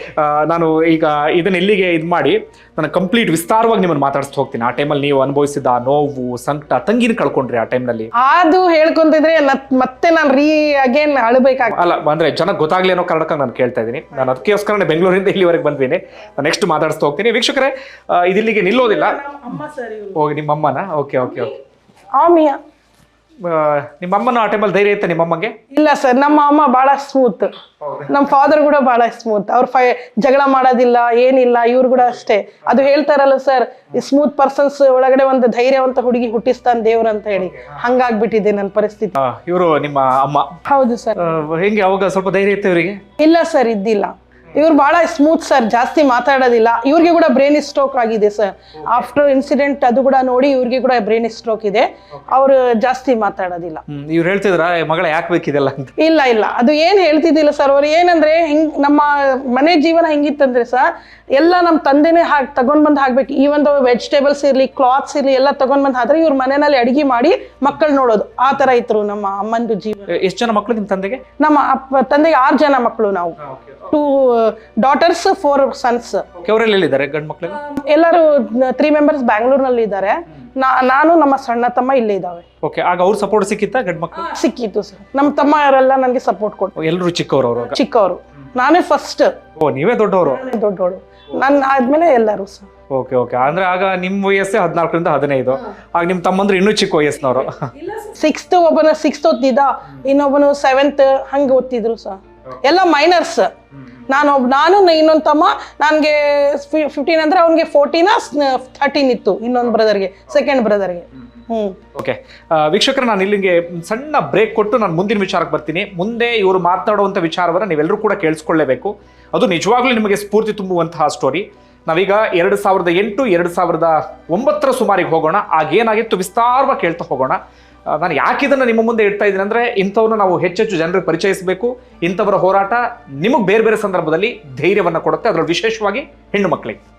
ನಾನು ಈಗ ಇದನ್ನ ಇಲ್ಲಿಗೆ ಇದು ಮಾಡಿ ನಾನು ಕಂಪ್ಲೀಟ್ ವಿಸ್ತಾರವಾಗಿ ನಿಮ್ಮನ್ನು ಮಾತಾಡಿಸ್ತಾ ಹೋಗ್ತೀನಿ. ಆ ಟೈಮಲ್ಲಿ ನೀವು ಅನುಭವಿಸಿದ ಆ ನೋವು ಸಂಕಟ ತಂಗಿನ ಕಳ್ಕೊಂಡ್ರಿ ಆ ಟೈಮ್ನಲ್ಲಿ ಅದು ಹೇಳ್ಕೊಂತಿದ್ರೆ ಮತ್ತೆ ನಾನು ರೀ ಅಗೇನ್ ಅಳಬೇಕಾಗ ಅಲ್ಲ ಅಂದ್ರೆ ಜನ ಗೊತ್ತಾಗ್ಲಿ ಅನ್ನೋ ಕಾರಣಕ್ಕೆ ನಾನು ಕೇಳ್ತಾ ಇದ್ದೀನಿ. ನಾನು ಅದಕ್ಕೋಸ್ಕರ ಬೆಂಗಳೂರಿಂದ ಇಲ್ಲಿವರೆಗೆ ಬಂದ್ವಿ. ನಾನು ನೆಕ್ಸ್ಟ್ ಮಾತಾಡಿಸ್ತಾ ಹೋಗ್ತೀನಿ. ವೀಕ್ಷಕರೇ ಆ, ಇದಿಲ್ಲಿಗೆ ನಿಲ್ಲೋದಿಲ್ಲ? ಹೋಗಿ. ನಿಮ್ಮ ಅಮ್ಮನ ಓಕೆ ಓಕೆ ಓಕೆ. ಆಮಿಯ. ನಿಮ್ಮ ಅಮ್ಮನ ಆ ಟೈಮಲ್ಲಿ ಧೈರ್ಯ ಇತ್ತ ನಿಮ್ಮ ಅಮ್ಮಗೆ ಇಲ್ಲ ಸರ್ ನಮ್ಮ ಅಮ್ಮ ಬಹಳ ಸ್ಮೂತ್ ನಮ್ಮ ಫಾದರ್ ಕೂಡ ಬಹಳ ಸ್ಮೂತ್ ಅವ್ರ ಫೈ ಜಗಳ ಮಾಡೋದಿಲ್ಲ ಏನಿಲ್ಲ ಇವ್ರು ಕೂಡ ಅಷ್ಟೇ. ಅದು ಹೇಳ್ತಾರಲ್ಲ ಸರ್ ಸ್ಮೂತ್ ಪರ್ಸನ್ಸ್ ಒಳಗಡೆ ಒಂದು ಧೈರ್ಯವಂತ ಹುಡುಗಿ ಹುಟ್ಟಿಸ್ತಾನೆ ದೇವ್ರ ಅಂತ ಹೇಳಿ. ಹಂಗಾಗ್ಬಿಟ್ಟಿದೆ ನನ್ನ ಪರಿಸ್ಥಿತಿ. ಇವರು ನಿಮ್ಮ ಅಮ್ಮ. ಹೌದು ಸರ್. ಹೆಂಗೆ ಅವಾಗ ಸ್ವಲ್ಪ ಧೈರ್ಯ ಇತ್ತು ಇವರಿಗೆ? ಇಲ್ಲ ಸರ್ ಇದ್ದಿಲ್ಲ. ಇವ್ರು ಬಹಳ ಸ್ಮೂತ್ ಸರ್ ಜಾಸ್ತಿ ಮಾತಾಡೋದಿಲ್ಲ. ಇವ್ರಿಗೆ ಕೂಡ ಬ್ರೈನ್ ಸ್ಟ್ರೋಕ್ ಆಗಿದೆ ಸರ್ ಆಫ್ಟರ್ ಇನ್ಸಿಡೆಂಟ್ ಅದು ಕೂಡ ನೋಡಿ ಇವ್ರಿಗೆ ಕೂಡ ಬ್ರೈನ್ ಸ್ಟ್ರೋಕ್ ಇದೆ. ಅವರು ಜಾಸ್ತಿ ಮಾತಾಡೋದಿಲ್ಲ. ಇವ್ರು ಹೇಳ್ತಿದ್ರ ಮಗಳ ಯಾಕೆ ಬೇಕಿದೆಲ್ಲ ಇಲ್ಲ ಇಲ್ಲ. ಅದು ಏನ್ ಹೇಳ್ತಿದ್ದಿಲ್ಲ ಸರ್ ಅವ್ರು. ಏನಂದ್ರೆ ಹಿಂಗ್ ನಮ್ಮ ಮನೆ ಜೀವನ ಹೆಂಗಿತ್ತಂದ್ರೆ ಸರ್ ಎಲ್ಲ ನಮ್ಮ ತಂದೆನೇ ಹಾಕ್ ತಗೊಂಡ್ ಬಂದು ಹಾಕ್ಬೇಕು. ಈ ಒಂದು ವೆಜಿಟೇಬಲ್ಸ್ ಇರ್ಲಿ ಕ್ಲಾತ್ಸ್ ಇರ್ಲಿ ಎಲ್ಲ ತಗೊಂಡ್ ಬಂದು ಆದ್ರೆ ಇವ್ರ ಮನೆಯಲ್ಲಿ ಅಡಿಗೆ ಮಾಡಿ ಮಕ್ಕಳು ನೋಡೋದು. ಆ ತರ ಇತ್ತು ನಮ್ಮ ಅಮ್ಮಂದು ಜೀವನ. ಎಷ್ಟು ಜನ ಮಕ್ಕಳು ನಿಮ್ಮ ತಂದೆಗೆ? ನಮ್ಮ ಅಪ್ಪ ತಂದೆಗೆ ಆರು ಜನ ಮಕ್ಕಳು ನಾವು. ಟೂ ಡಾಟರ್ಸ್ ಫೋರ್ ಸನ್ಸ್ ಅವರೆಲ್ಲ ಎಲ್ಲಿದ್ದಾರೆ ಗಂಡು ಮಕ್ಕಳೆಲ್ಲ ಎಲ್ಲರೂ ತ್ರೀ ಮೆಂಬರ್ಸ್ ಬ್ಯಾಂಗ್ಳೂರ್ನಲ್ಲಿ ಇದ್ದಾರೆ. ನಾನು ನಮ್ಮ ಸಣ್ಣ ತಮ್ಮ ಇಲ್ಲೇ ಇದ್ದಾವೆ. ಓಕೆ ಆಗ ಅವ್ರ ಸಪೋರ್ಟ್ ಸಿಕ್ಕಿತ್ತಾ ಗಂಡ್ ಮಕ್ಕಳು ಸಿಕ್ಕಿತ್ತು ಸರ್ ನಮ್ಮ ತಮ್ಮವರೆಲ್ಲ ನನಗೆ ಸಪೋರ್ಟ್ ಕೊಟ್ಟು ಎಲ್ಲರೂ ಚಿಕ್ಕವರು ಅವರು ಚಿಕ್ಕವರು. ನಾನೇ ಫಸ್ಟ್ ಓ ನೀವೇ ದೊಡ್ಡವರು? ದೊಡ್ಡವರು. ನನ್ನ ಆದ್ಮೇಲೆ ಎಲ್ಲರೂ ಸರ್ ಓಕೆ ಓಕೆ ಅಂದ್ರೆ ಆಗ ನಿಮ್ಮ ವಯಸ್ಸೇ ಹದಿನಾಲ್ಕರಿಂದ ಹದಿನೈದು. ಆಗ ನಿಮ್ಮ ತಮ್ಮಂದ್ರೆ ಇನ್ನೂ ಚಿಕ್ಕ ವಯಸ್ಸಿನವರು. ಸಿಕ್ಸ್ತ್ ಒಬ್ಬನ ಸಿಕ್ಸ್ತ್ ಓದ್ತಿದ್ದ. ಇನ್ನೊಬ್ಬನು ಸೆವೆಂತ್ ಹಂಗೆ ಓದ್ತಿದ್ರು ಸರ್ ಎಲ್ಲ ಮೈನರ್ಸ್ ನಾನು ನಾನು ಇನ್ನೊಂದು ತಮ್ಮ ನನಗೆ ಫಿಫ್ಟೀನ್ ಅಂದರೆ ಅವನಿಗೆ ಫೋರ್ಟೀನ ಥರ್ಟೀನ್ ಇತ್ತು ಇನ್ನೊಂದು ಬ್ರದರ್ಗೆ ಸೆಕೆಂಡ್ ಬ್ರದರ್ಗೆ ಹ್ಞೂ ಓಕೆ ವೀಕ್ಷಕರ ನಾನು ಇಲ್ಲಿಗೆ ಸಣ್ಣ ಬ್ರೇಕ್ ಕೊಟ್ಟು ನಾನು ಮುಂದಿನ ವಿಚಾರಕ್ಕೆ ಬರ್ತೀನಿ. ಮುಂದೆ ಇವರು ಮಾತಾಡುವಂಥ ವಿಚಾರವನ್ನು ನೀವೆಲ್ಲರೂ ಕೂಡ ಕೇಳಿಸ್ಕೊಳ್ಳೇಬೇಕು. ಅದು ನಿಜವಾಗ್ಲೂ ನಿಮಗೆ ಸ್ಫೂರ್ತಿ ತುಂಬುವಂತಹ ಸ್ಟೋರಿ ನಾವೀಗ ಎರಡು ಸಾವಿರದ ಎಂಟು ಎರಡು ಸಾವಿರದ ಒಂಬತ್ತರ ಸುಮಾರಿಗೆ ಹೋಗೋಣ. ಆಗೇನಾಗಿತ್ತು ವಿಸ್ತಾರವಾಗಿ ಕೇಳ್ತಾ ಹೋಗೋಣ. ನಾನು ಯಾಕೆ ಇದನ್ನು ನಿಮ್ಮ ಮುಂದೆ ಇಡ್ತಾ ಇದ್ದೀನಿ ಅಂದರೆ ಇಂಥವ್ರನ್ನ ನಾವು ಹೆಚ್ಚೆಚ್ಚು ಜನರಿಗೆ ಪರಿಚಯಿಸಬೇಕು. ಇಂಥವರ ಹೋರಾಟ ನಿಮಗೆ ಬೇರೆ ಬೇರೆ ಸಂದರ್ಭದಲ್ಲಿ ಧೈರ್ಯವನ್ನು ಕೊಡುತ್ತೆ. ಅದರಲ್ಲಿ ವಿಶೇಷವಾಗಿ ಹೆಣ್ಣು ಮಕ್ಕಳಿಗೆ